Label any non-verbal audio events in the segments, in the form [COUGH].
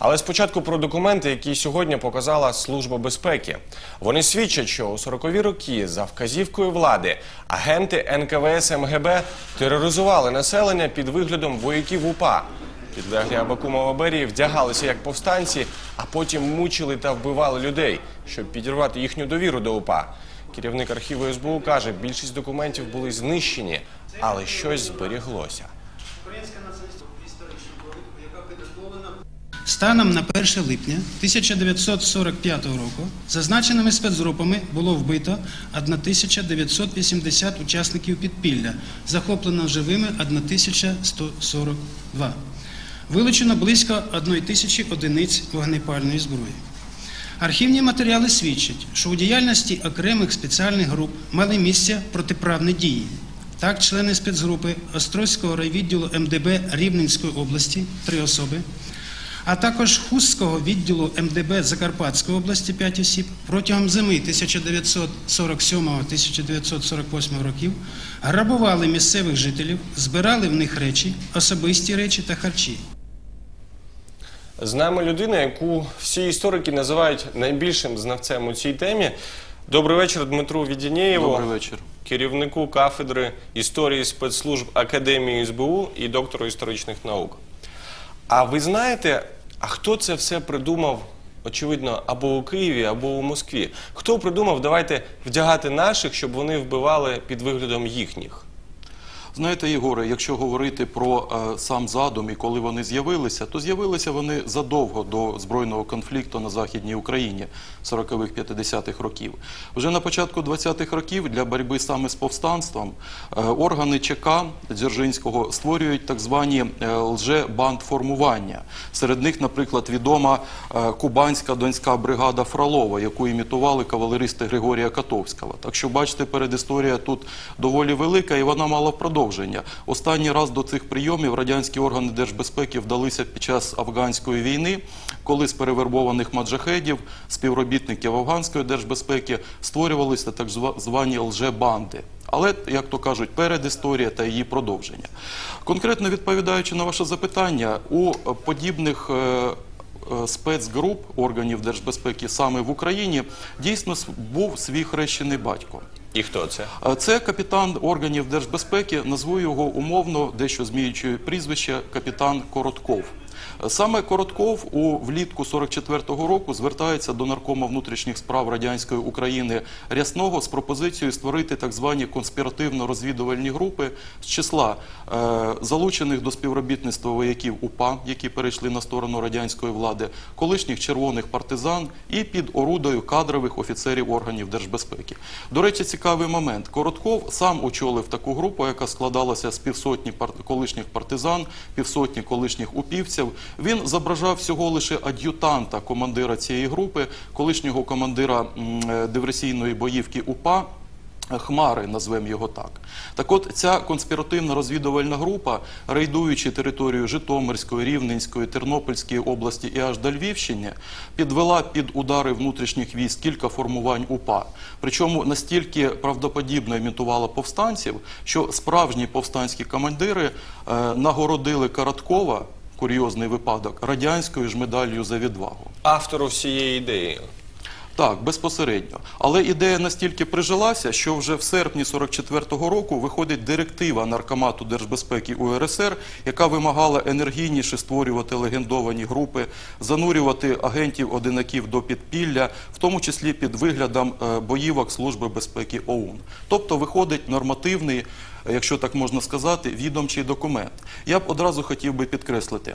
Але спочатку про документи, які сьогодні показала Служба безпеки. Вони свідчать, що у 40-ві роки за вказівкою влади агенти НКВС МГБ тероризували населення під виглядом вояків УПА. Підлеглі Абакумова Берії вдягалися як повстанці, а потім мучили та вбивали людей, щоб підірвати їхню довіру до УПА. Керівник архіву СБУ каже, більшість документів були знищені, але щось зберіглося. Станом на 1 липня 1945 року зазначеними спецгрупами було вбито 1980 учасників підпілля, захоплено живими 1142. Вилучено близько 1 тисячі одиниць вогнепальної зброї. Архівні матеріали свідчать, що у діяльності окремих спеціальних груп мали місце протиправні дії. Так, члени спецгрупи Острозького райвідділу МДБ Рівненської області три особи, а також Хустського відділу МДБ Закарпатської області 5 осіб протягом зими 1947-1948 років грабували місцевих жителів, збирали в них речі, особисті речі та харчі. З нами людина, яку всі історики називають найбільшим знавцем у цій темі. Добрий вечір, Дмитру Відінєєву, Добрий вечір. керівнику кафедри історії спецслужб Академії СБУ і доктору історичних наук. А ви знаєте, а хто це все придумав, очевидно, або у Києві, або у Москві? Хто придумав, давайте вдягати наших, щоб вони вбивали під виглядом їхніх? Знаєте, Єгоре, якщо говорити про е, сам задум і коли вони з'явилися, то з'явилися вони задовго до збройного конфлікту на Західній Україні 40-х 50-х років. Вже на початку 20-х років для боротьби саме з повстанством е, органи ЧК Дзержинського створюють так звані е, лже-бандформування. Серед них, наприклад, відома кубанська донська бригада Фролова, яку імітували кавалеристи Григорія Катовського. Так що, бачите, передісторія тут доволі велика і вона мала продовження. Останній раз до цих прийомів радянські органи держбезпеки вдалися під час афганської війни, коли з перевербованих маджахедів, співробітників афганської держбезпеки створювалися так звані лже-банди. Але, як то кажуть, передісторія та її продовження. Конкретно відповідаючи на ваше запитання, у подібних е, е, спецгруп органів держбезпеки саме в Україні дійсно був свій хрещений батько. І хто це? Це капітан органів держбезпеки, назву його умовно, дещо зміючи прізвище, капітан Коротков. Саме Коротков у влітку 44-го року звертається до наркома внутрішніх справ радянської України Рясного з пропозицією створити так звані конспіративно-розвідувальні групи з числа е, залучених до співробітництва вояків УПА, які перейшли на сторону радянської влади, колишніх червоних партизан і під орудою кадрових офіцерів органів держбезпеки. До речі, цікавий момент. Коротков сам очолив таку групу, яка складалася з півсотні пар- колишніх партизан, півсотні колишніх упівців. Він зображав всього лише ад'ютанта командира цієї групи, колишнього командира е, диверсійної боївки УПА. Хмари, назвемо його так. Так от ця конспіративна розвідувальна група, рейдуючи територію Житомирської, Рівненської, Тернопільської області і аж до Львівщини, підвела під удари внутрішніх військ кілька формувань УПА. Причому настільки правдоподібно імітувала повстанців, що справжні повстанські командири е, нагородили Короткова, курйозний випадок, радянською ж медаллю за відвагу. Автору всієї ідеї. Так, безпосередньо. Але ідея настільки прижилася, що вже в серпні 44-го року виходить директива Наркомату держбезпеки УРСР, яка вимагала енергійніше створювати легендовані групи, занурювати агентів-одинаків до підпілля, в тому числі під виглядом е, боївок Служби безпеки ОУН. Тобто виходить нормативний якщо так можна сказати, відомчий документ. Я б одразу хотів би підкреслити,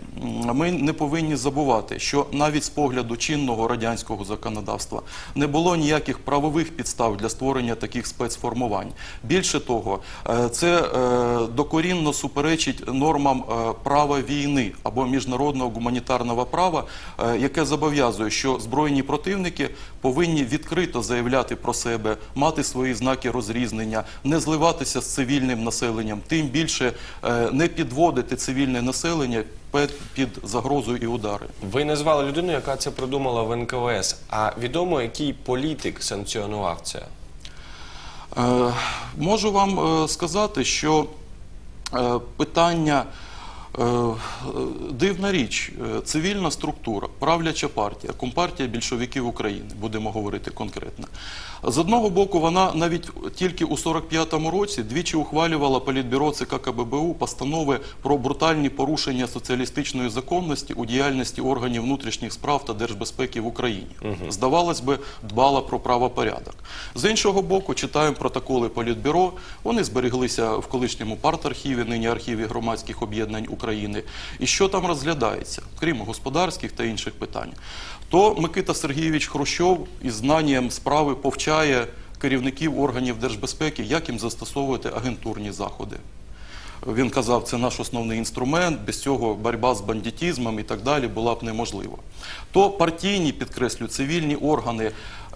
ми не повинні забувати, що навіть з погляду чинного радянського законодавства не було ніяких правових підстав для створення таких спецформувань. Більше того, е, це е, докорінно суперечить нормам е, права війни або міжнародного гуманітарного права, яке зобов'язує, що збройні противники повинні відкрито заявляти про себе, мати свої знаки розрізнення, не зливатися з цивільним населенням, тим більше е, не підводити цивільне населення під загрозою і удари. Ви назвали людину, яка це придумала в НКВС. А відомо, який політик санкціонував це? Е, Можу вам е, сказати, що питання Дивна річ, е, цивільна структура, правляча партія, компартія більшовиків України, будемо говорити конкретно. З одного боку, вона навіть тільки у 45-му році двічі ухвалювала Політбюро ЦК КББУ постанови про брутальні порушення соціалістичної законності у діяльності органів внутрішніх справ та держбезпеки в Україні. Здавалось би, дбала про правопорядок. З іншого боку, читаємо протоколи Політбюро. Вони збереглися в колишньому партархіві, нині архіві громадських об'єднань України. І що там розглядається, крім господарських та інших питань, то Микита Сергійович Хрущов із знанням справи повчає керівників органів держбезпеки, як їм застосовувати агентурні заходи. Він казав, це наш основний інструмент, без цього боротьба з бандитізмом і так далі була б неможлива. То партійні, підкреслю, цивільні органи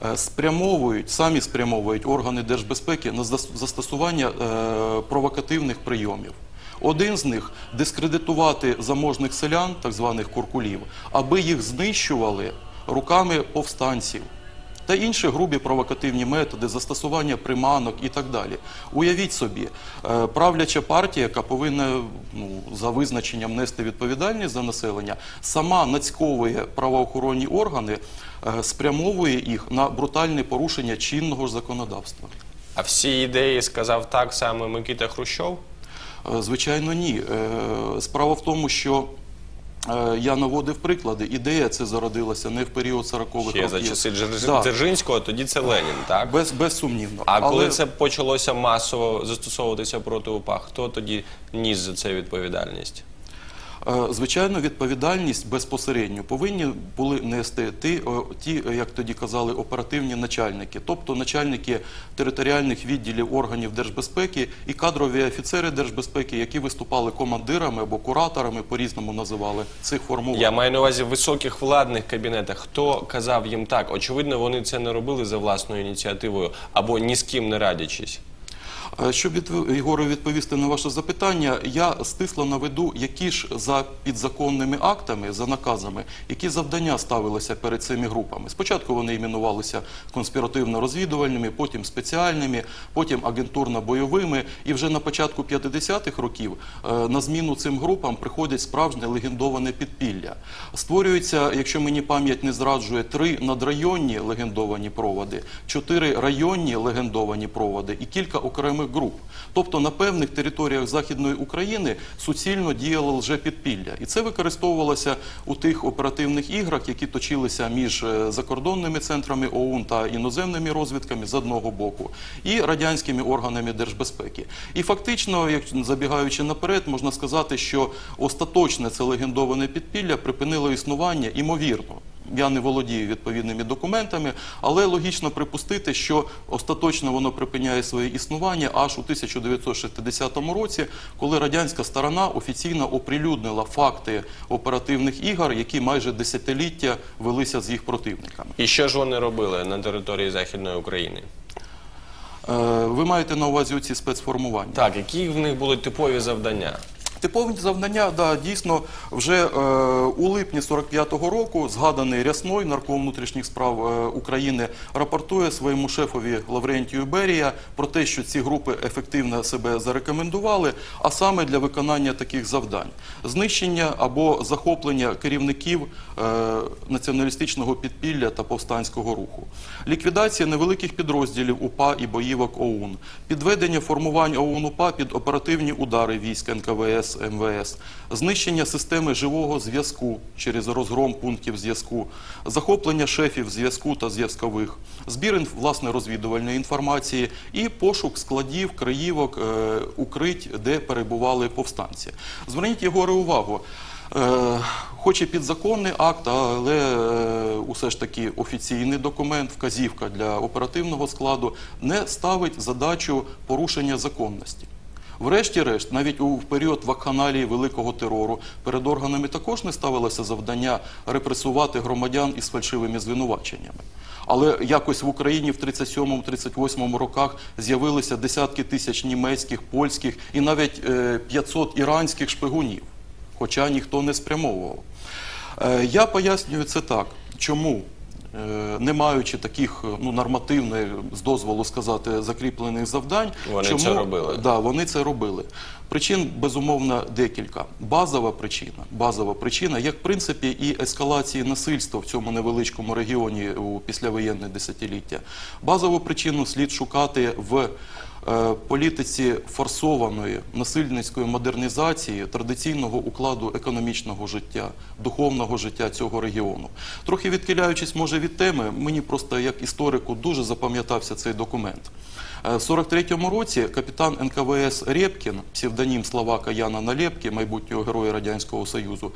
е, спрямовують, самі спрямовують органи держбезпеки на застосування е, провокативних прийомів. Один з них дискредитувати заможних селян, так званих куркулів, аби їх знищували руками повстанців та інші грубі провокативні методи, застосування приманок і так далі. Уявіть собі, е, правляча партія, яка повинна ну, за визначенням нести відповідальність за населення, сама нацьковує правоохоронні органи, е, спрямовує їх на брутальне порушення чинного законодавства. А всі ідеї сказав так саме Микита Хрущов? Е, Звичайно, ні. Е, Справа в тому, що е, я наводив приклади. Ідея це зародилася не в період 40-х Ще років. за часи Да, Дзержинського, тоді це Ленін, так? без, безсумнівно. А коли це почалося масово застосовуватися проти УПА, хто тоді ніс за це відповідальність? Звичайно, відповідальність безпосередньо повинні були нести ті, ті, е, як тоді казали, оперативні начальники, тобто начальники територіальних відділів органів держбезпеки і кадрові офіцери держбезпеки, які виступали командирами або кураторами, по-різному називали цих формувань. Я маю на увазі високих владних кабінетах. Хто казав їм так? Очевидно, вони це не робили за власною ініціативою або ні з ким не радячись. Щоб відв- Єгоре, відповісти на ваше запитання, я стисло наведу, які ж за підзаконними актами, за наказами, які завдання ставилися перед цими групами. Спочатку вони іменувалися конспіративно-розвідувальними, потім спеціальними, потім агентурно-бойовими. І вже на початку 50-х років е, на зміну цим групам приходять справжнє легендоване підпілля. Створюються, якщо мені пам'ять не зраджує, три надрайонні легендовані проводи, чотири районні легендовані проводи і кілька окремих груп. Тобто на певних територіях Західної України суцільно діяло лжепідпілля. І це використовувалося у тих оперативних іграх, які точилися між е, закордонними центрами ОУН та іноземними розвідками з одного боку і радянськими органами держбезпеки. І фактично, як забігаючи наперед, можна сказати, що остаточне це легендоване підпілля припинило існування імовірно. Я не володію відповідними документами, але логічно припустити, що остаточно воно припиняє своє існування аж у 1960 році, коли радянська сторона офіційно оприлюднила факти оперативних ігор, які майже десятиліття велися з їх противниками. І що ж вони робили на території Західної України? Е, Ви маєте на увазі ці спецформування? Так, які в них були типові завдання? Типові завдання, да, дійсно, вже е, у липні 45-го року згаданий Рясной, нарком внутрішніх справ е, України, рапортує своєму шефові Лаврентію Берія про те, що ці групи ефективно себе зарекомендували, а саме для виконання таких завдань: знищення або захоплення керівників е, націоналістичного підпілля та повстанського руху, ліквідація невеликих підрозділів УПА і боївок ОУН, підведення формувань ОУН УПА під оперативні удари військ НКВС, МВС, знищення системи живого зв'язку через розгром пунктів зв'язку, захоплення шефів зв'язку та зв'язкових, збір власне розвідувальної інформації і пошук складів, краївок, е, укрить, де перебували повстанці. Зверніть Єгоре увагу. Е, Хоч і підзаконний акт, але е, усе ж таки офіційний документ, вказівка для оперативного складу не ставить задачу порушення законності. Врешті-решт, навіть у період вакханалії великого терору перед органами також не ставилося завдання репресувати громадян із фальшивими звинуваченнями. Але якось в Україні в 37-38 роках з'явилися десятки тисяч німецьких, польських і навіть е, 500 іранських шпигунів, хоча ніхто не спрямовував. Е, Я пояснюю це так. Чому? Е, не маючи таких е, ну, нормативних, з дозволу сказати, закріплених завдань, Вони це робили. Да, вони це робили. Причин, безумовно, декілька. Базова причина, базова причина, як в принципі і ескалації насильства в цьому невеличкому регіоні у післявоєнне десятиліття. Базову причину слід шукати в політиці форсованої насильницької модернізації традиційного укладу економічного життя, духовного життя цього регіону. Трохи відхиляючись, може, від теми, мені просто як історику дуже запам'ятався цей документ. Е, В 43-му році капітан НКВС Рєпкін, псевдонім Словака Яна Налєпки, майбутнього героя Радянського Союзу,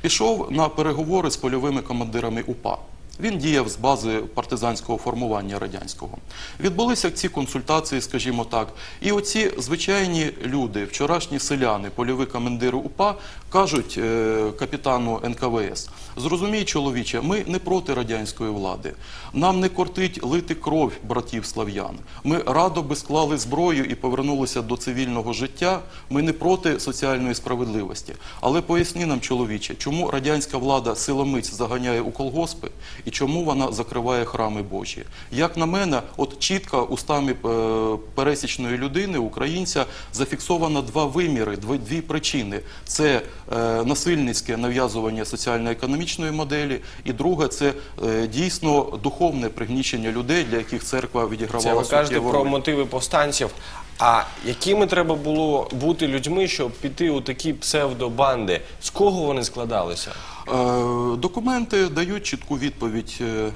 пішов на переговори з польовими командирами УПА. Він діяв з бази партизанського формування радянського. Відбулися ці консультації, скажімо так. І оці звичайні люди, вчорашні селяни, польові командири УПА, кажуть е, капітану НКВС: зрозумій, чоловіче, ми не проти радянської влади. Нам не кортить лити кров братів слав'ян. Ми радо би склали зброю і повернулися до цивільного життя. Ми не проти соціальної справедливості. Але поясни нам, чоловіче, чому радянська влада силомиць заганяє у колгоспи і чому вона закриває храми Божі? Як на мене, от чітко устами е, пересічної людини, українця, зафіксовано два виміри, дві, причини: це е, насильницьке нав'язування соціально-економічної моделі, і друге це е, дійсно духовне пригнічення людей, для яких церква Це ви кажете суттєву про мотиви повстанців. А якими треба було бути людьми, щоб піти у такі псевдобанди? З кого вони складалися? Е, Документи дають чітку відповідь е,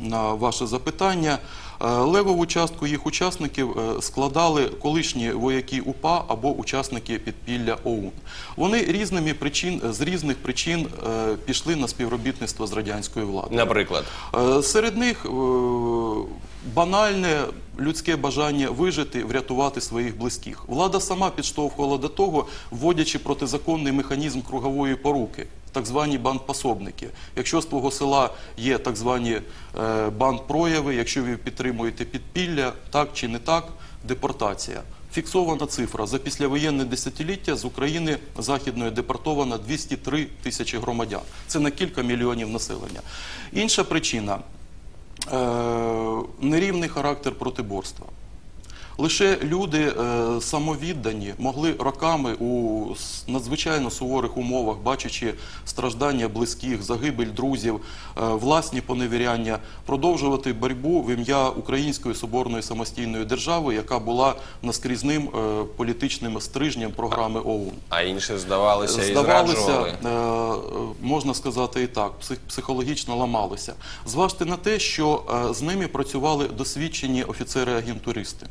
на ваше запитання. Е, Левову частку їх учасників складали колишні вояки УПА або учасники підпілля ОУН. Вони різними причин, з різних причин пішли на співробітництво з радянською владою. Наприклад, Серед них банальне людське бажання вижити, врятувати своїх близьких. Влада сама підштовхувала до того, вводячи протизаконний механізм кругової поруки. Так звані бандпособники. Якщо з твого села є так звані е, бандпрояви, якщо ви підтримуєте підпілля, так чи не так, депортація. Фіксована цифра за післявоєнне десятиліття з України західної депортовано 203 тисячі громадян. Це на кілька мільйонів населення. Інша причина е, нерівний характер протиборства. Лише люди е, самовіддані могли роками у надзвичайно суворих умовах, бачачи страждання близьких, загибель друзів, е, власні поневіряння, продовжувати боротьбу в ім'я Української соборної самостійної держави, яка була наскрізним е, політичним стрижнем програми ОУН. а інші здавалися і Здавалося, зраджували. е, можна сказати і так, псих- психологічно ламалися. Зважте на те, що е, з ними працювали досвідчені офіцери-агентуристи.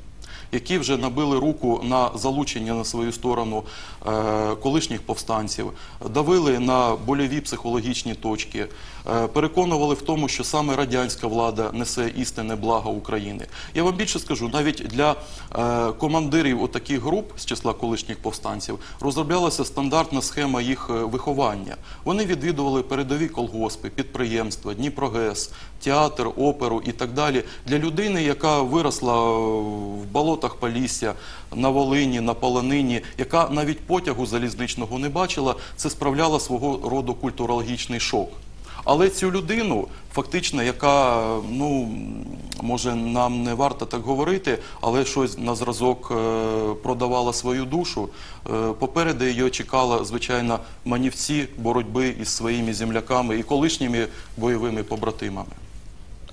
Які вже набили руку на залучення на свою сторону е, колишніх повстанців, давили на больові психологічні точки, е, переконували в тому, що саме радянська влада несе істинне благо України. Я вам більше скажу, навіть для е, командирів отаких груп з числа колишніх повстанців розроблялася стандартна схема їх виховання. Вони відвідували передові колгоспи, підприємства, Дніпрогес, театр, оперу і так далі. Для людини, яка виросла в болотах Полісся, на Волині, на Полонині, яка навіть потягу залізничного не бачила, це справляло свого роду культурологічний шок. Але цю людину, фактично, яка, ну може, нам не варто так говорити, але щось на зразок е, продавала свою душу. е, Попереду її чекала, звичайно, манівці боротьби із своїми земляками і колишніми бойовими побратимами.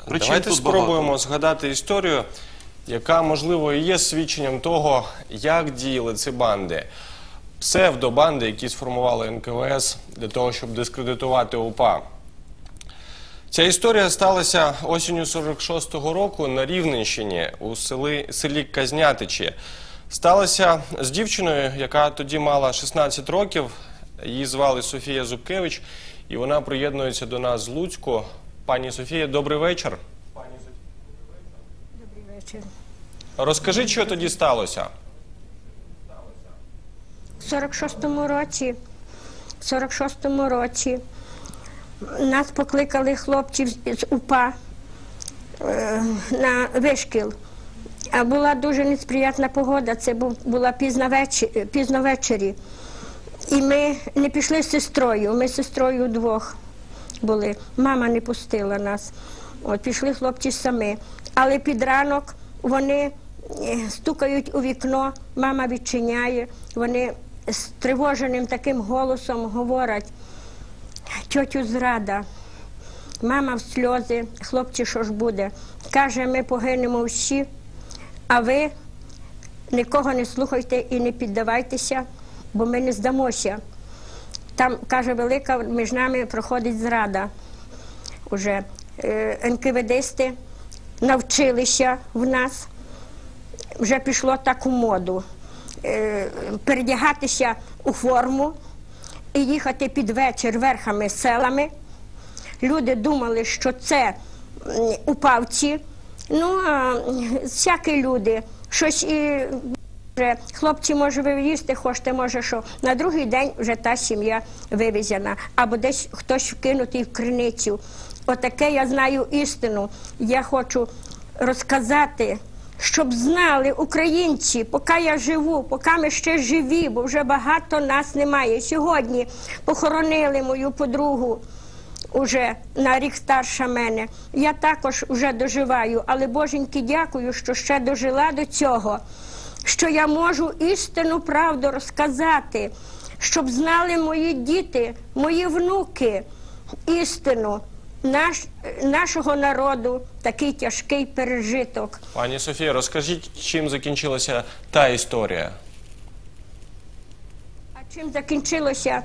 Причин Давайте спробуємо багато. згадати історію, яка можливо і є свідченням того, як діяли ці банди. Псевдобанди, які сформували НКВС для того, щоб дискредитувати УПА. Ця історія сталася осінню 46-го року на Рівненщині у селі, селі Казнятичі. Сталася з дівчиною, яка тоді мала 16 років. Її звали Софія Зубкевич, і вона приєднується до нас з Луцьку. Пані Софія, добрий вечір. Вечір. Розкажіть, що тоді сталося. У 46-му році, в 46-му році нас покликали хлопців з- УПА е, на вишкіл. А була дуже несприятна погода, це була пізна вечі, пізно ввечері. І ми не пішли з сестрою, ми з сестрою вдвох були. Мама не пустила нас. От пішли хлопці самі. Але під ранок вони е, стукають у вікно, мама відчиняє, вони з тривоженим таким голосом говорять, тьотю зрада. Мама в сльози, хлопці, що ж буде? Каже, ми погинемо всі, а ви нікого не слухайте і не піддавайтеся, бо ми не здамося. Там, каже, велика між нами проходить зрада. Уже е, Навчилися в нас, вже пішло так у моду. Е, передягатися у форму і їхати під вечір верхами селами. Люди думали, що це упавці. Ну, а всякі люди, щось і хлопці, може, ви їсти хочете, може, що. На другий день вже та сім'я вивезена, або десь хтось вкинутий в криницю. Отаке я знаю істину. Я хочу розказати, щоб знали українці, поки я живу, поки ми ще живі, бо вже багато нас немає. Сьогодні похоронили мою подругу уже на рік старша мене. Я також вже доживаю, але Боженьки дякую, що ще дожила до цього, що я можу істинну правду розказати, щоб знали мої діти, мої внуки істину наш, нашого народу, такий тяжкий пережиток. Пані Софія, розкажіть, чим закінчилася та історія? А чим закінчилося?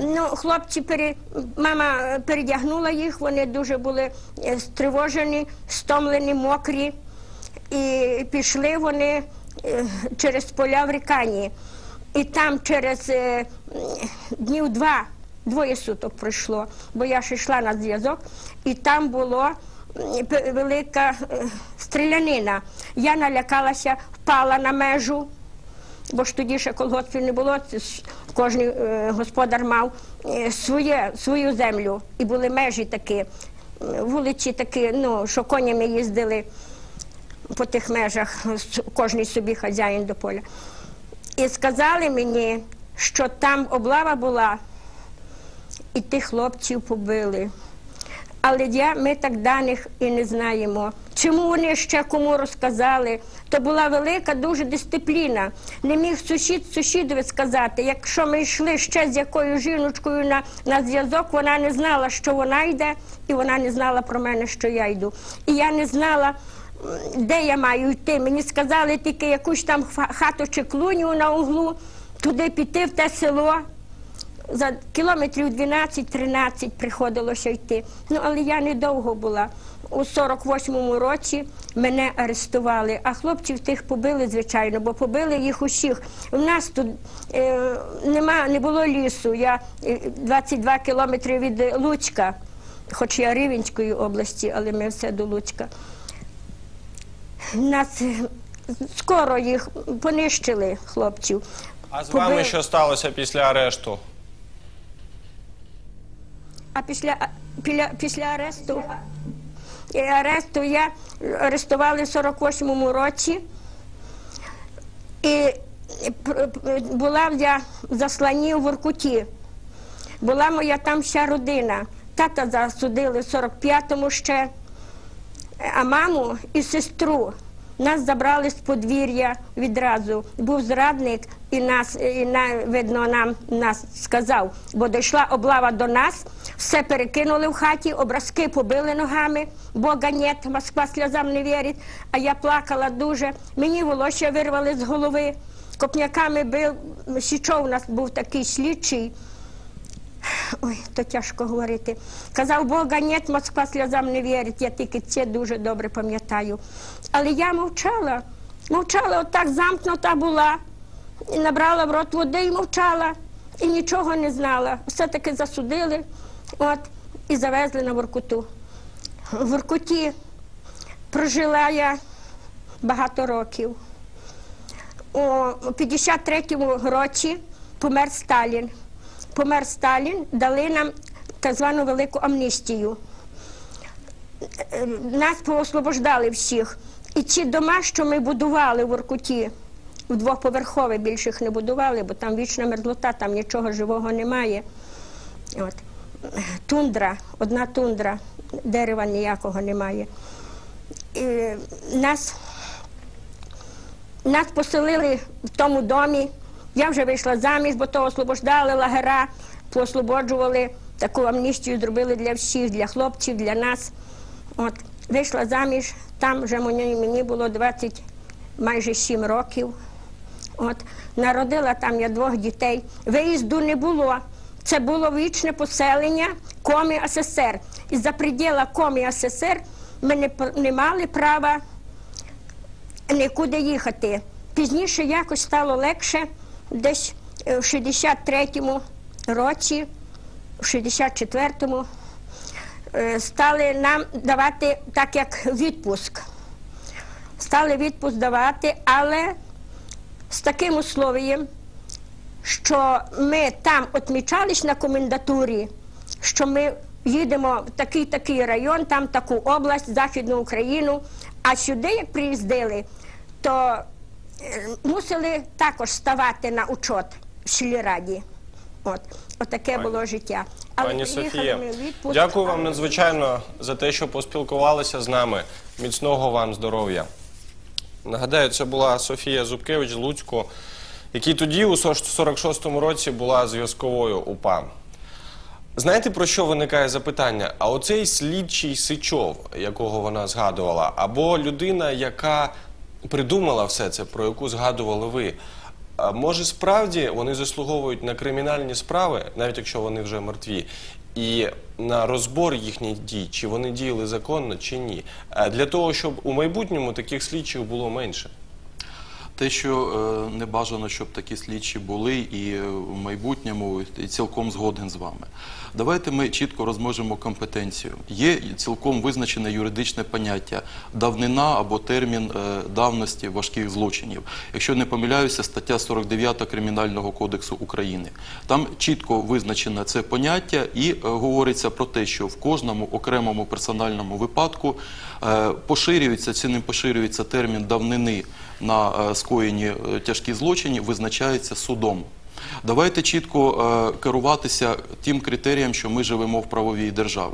Ну, хлопці, пере... мама передягнула їх, вони дуже були е, стривожені, стомлені, мокрі. І пішли вони е, через поля в Рікані. І там через е, днів два, двоє суток пройшло, бо я ж йшла на зв'язок, і там пе- велика е, стрілянина. Я налякалася, впала на межу бо ж тоді ще колгоспів не було, кожен е, господар мав е, своє, свою землю. І були межі такі, вулиці такі, ну, що конями їздили по тих межах, кожний собі хазяїн до поля. І сказали мені, що там облава була, і тих хлопців побили. Але я, ми так даних і не знаємо. Чому вони ще кому розказали? То була велика дуже дисципліна. Не міг сусід сусідові сказати. Якщо ми йшли ще з якою жіночкою на, на зв'язок, вона не знала, що вона йде, і вона не знала про мене, що я йду. І я не знала, де я маю йти. Мені сказали тільки якусь там хату чи клуню на углу, туди піти в те село за кілометрів 12-13 приходилося йти. Ну, але я недовго була. У 48-му році мене арестували, а хлопців тих побили, звичайно, бо побили їх усіх. У нас тут е, нема, не було лісу. Я е, 22 кілометри від Луцька, хоч я Рівенської області, але ми все до Луцька. Нас е, скоро їх понищили, хлопців. А з Побили. вами що сталося після арешту? А після, після, після аресту, аресту я арестували в 48-му році. І була я в засланні у Воркуті. Була моя там вся родина. Тата засудили в 45-му ще, а маму і сестру. Нас забрали з подвір'я відразу. Був зрадник і нас, і на, видно, нам нас сказав, бо дійшла облава до нас, все перекинули в хаті, образки побили ногами, Бога нет, Москва сльозам не вірить. А я плакала дуже. Мені волосся вирвали з голови. Копняками бив, Січов у нас був такий слідчий. Ой, то тяжко говорити. Казав, Бога нет, Москва сльозам не вірить. Я тільки це дуже добре пам'ятаю. Але я мовчала. Мовчала, отак замкнута була. І набрала в рот води і мовчала. І нічого не знала. Все-таки засудили от, і завезли на Воркуту. В Воркуті прожила я багато років. У 53-му році помер Сталін. Помер Сталін, дали нам так звану велику амністію. Е, Нас поосвобождали всіх. І ці дома, що ми будували в Воркуті, в двоповерхові більших не будували, бо там вічна мерзлота, там нічого живого немає. От. тундра, одна тундра, дерева ніякого немає. І нас, нас поселили в тому домі. Я вже вийшла заміж, бо то освобождали лагера, поослободжували, таку амністію зробили для всіх, для хлопців, для нас. От, вийшла заміж, там вже мені, було 20, майже 7 років. От, народила там я двох дітей. Виїзду не було. Це було вічне поселення Комі СССР. І за приділа Комі СССР ми не, не мали права нікуди їхати. Пізніше якось стало легше, десь е, в 63-му році, в 64-му е, стали нам давати так як відпуск. Стали відпуск давати, але з таким условієм, що ми там відмічались на комендатурі, що ми їдемо в такий такий район, там таку область, Західну Україну. А сюди, як приїздили, то мусили також ставати на учет в сільраді. От, отаке було життя. Але Пані Софія, відпуск, дякую вам але- надзвичайно за те, що поспілкувалися з нами. Міцного вам здоров'я. Нагадаю, це була Софія Зубкевич з Луцьку, який тоді, у 46-му році, була зв'язковою УПА. Знаєте, про що виникає запитання? А оцей слідчий Сичов, якого вона згадувала, або людина, яка придумала все це, про яку згадували ви. Може, справді вони заслуговують на кримінальні справи, навіть якщо вони вже мертві, і на розбор їхніх дій, чи вони діяли законно, чи ні, для того, щоб у майбутньому таких слідчих було менше. Те, що е, не бажано, щоб такі слідчі були, і е, в майбутньому і цілком згоден з вами. Давайте ми чітко розможемо компетенцію. Є цілком визначене юридичне поняття давнина або термін е, давності важких злочинів. Якщо не помиляюся, стаття 49 Кримінального кодексу України. Там чітко визначене це поняття і говориться про те, що в кожному окремому персональному випадку поширюється чи не поширюється термін давнини на е, скоєні е, тяжкі злочині, визначається судом. Давайте чітко е, керуватися тим критерієм, що ми живемо в правовій державі.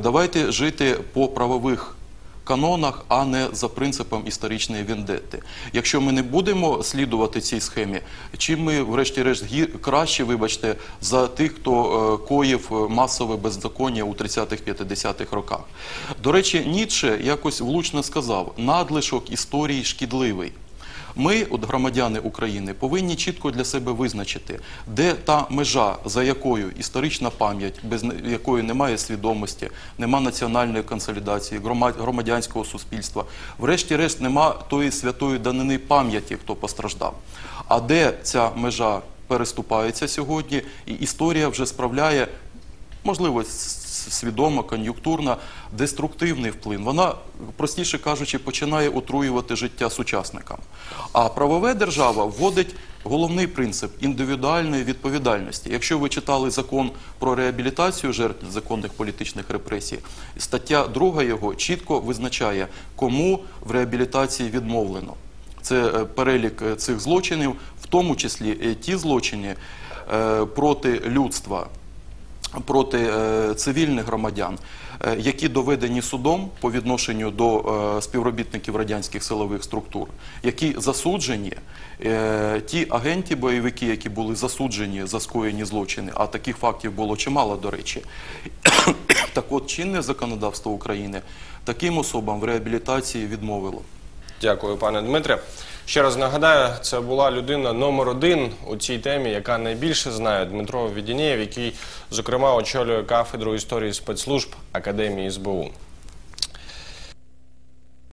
Давайте жити по правових канонах, а не за принципом історичної вендетти. Якщо ми не будемо слідувати цій схемі, чим ми, врешті-решт, краще, вибачте, за тих, хто е, коїв масове беззаконня у 30-х-50-х роках. До речі, Ніцше якось влучно сказав: надлишок історії шкідливий. Ми, от громадяни України, повинні чітко для себе визначити, де та межа, за якою історична пам'ять, без якої немає свідомості, нема національної консолідації, громадянського суспільства, врешті-решт нема тої святої данини пам'яті, хто постраждав. А де ця межа переступається сьогодні, і історія вже справляє можливо, с- свідомо, кон'юнктурно, деструктивний вплив. Вона, простіше кажучи, починає отруювати життя сучасникам. А правове держава вводить головний принцип індивідуальної відповідальності. Якщо ви читали закон про реабілітацію жертв законних політичних репресій, стаття 2 його чітко визначає, кому в реабілітації відмовлено. Це е, перелік е, цих злочинів, в тому числі е, ті злочини проти людства, проти е, цивільних громадян, е, які доведені судом по відношенню до е, співробітників радянських силових структур, які засуджені, ті агенти бойовики, які були засуджені за скоєні злочини, а таких фактів було чимало, до речі. [COUGHS] так от чинне законодавство України таким особам в реабілітації відмовило. Дякую, пане Дмитре. Ще раз нагадаю, це була людина номер один у цій темі, яка найбільше знає Дмитро Відінєєв, який, зокрема, очолює кафедру історії спецслужб Академії СБУ.